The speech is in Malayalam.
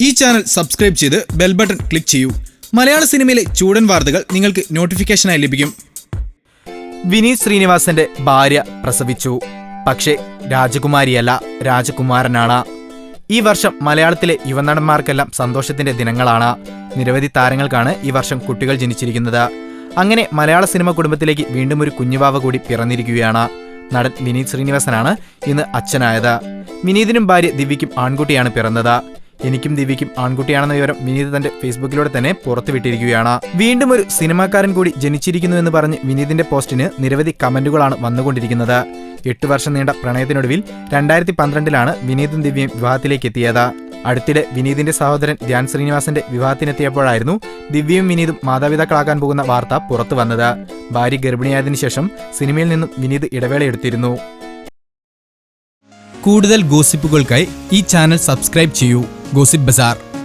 ഈ ചാനൽ സബ്സ്ക്രൈബ് ചെയ്ത് ബെൽ ബട്ടൺ ക്ലിക്ക് ചെയ്യൂ. മലയാള സിനിമയിലെ ചൂടൻ വാർത്തകൾ നിങ്ങൾക്ക് നോട്ടിഫിക്കേഷനായി ലഭിക്കും. വിനീത് ശ്രീനിവാസന്റെ ഭാര്യ പ്രസവിച്ചു. പക്ഷേ രാജകുമാരിയല്ല രാജകുമാരനാണ്. ഈ വർഷം മലയാളത്തിലെ യുവനടന്മാർക്കെല്ലാം സന്തോഷത്തിന്റെ ദിനങ്ങളാണ്. നിരവധി താരങ്ങൾക്കാണ് ഈ വർഷം കുട്ടികൾ ജനിച്ചിരിക്കുന്നത്. അങ്ങനെ മലയാള സിനിമ കുടുംബത്തിലേക്ക് വീണ്ടും ഒരു കുഞ്ഞുവാവ കൂടി പിറന്നിരിക്കുകയാണ്. നടൻ വിനീത് ശ്രീനിവാസനാണ് ഇന്ന് അച്ഛനായത്. വിനീതിനും ഭാര്യ ദിവ്യയ്ക്കും ആൺകുട്ടിയാണ് പിറന്നത്. എനിക്കും ദിവ്യയ്ക്കും ആൺകുട്ടിയാണെന്ന വിവരം വിനീത് തന്റെ ഫേസ്ബുക്കിലൂടെ തന്നെ പുറത്തുവിട്ടിരിക്കുകയാണ്. വീണ്ടും ഒരു സിനിമാക്കാരൻ കൂടി ജനിച്ചിരിക്കുന്നു എന്ന് പറഞ്ഞ് വിനീതിന്റെ പോസ്റ്റിന് നിരവധി കമന്റുകളാണ് വന്നുകൊണ്ടിരിക്കുന്നത്. എട്ട് വർഷം നീണ്ട പ്രണയത്തിനൊടുവിൽ രണ്ടായിരത്തി പന്ത്രണ്ടിലാണ് വിനീതും ദിവ്യയും വിവാഹത്തിലേക്ക് എത്തിയത് അടുത്തിടെ വിനീതിന്റെ സഹോദരൻ ധ്യാൻ ശ്രീനിവാസന്റെ വിവാഹത്തിനെത്തിയപ്പോഴായിരുന്നു ദിവ്യയും വിനീതും മാതാപിതാക്കളാകാൻ പോകുന്ന വാർത്ത പുറത്തു വന്നത്. ഭാര്യ ഗർഭിണിയായതിനു ശേഷം സിനിമയിൽ നിന്നും വിനീത് ഇടവേളയെടുത്തിരുന്നു കൂടുതൽ ഗോസിപ്പുകൾക്കായി ഈ ചാനൽ സബ്സ്ക്രൈബ് ചെയ്യൂ. Gossip bazaar.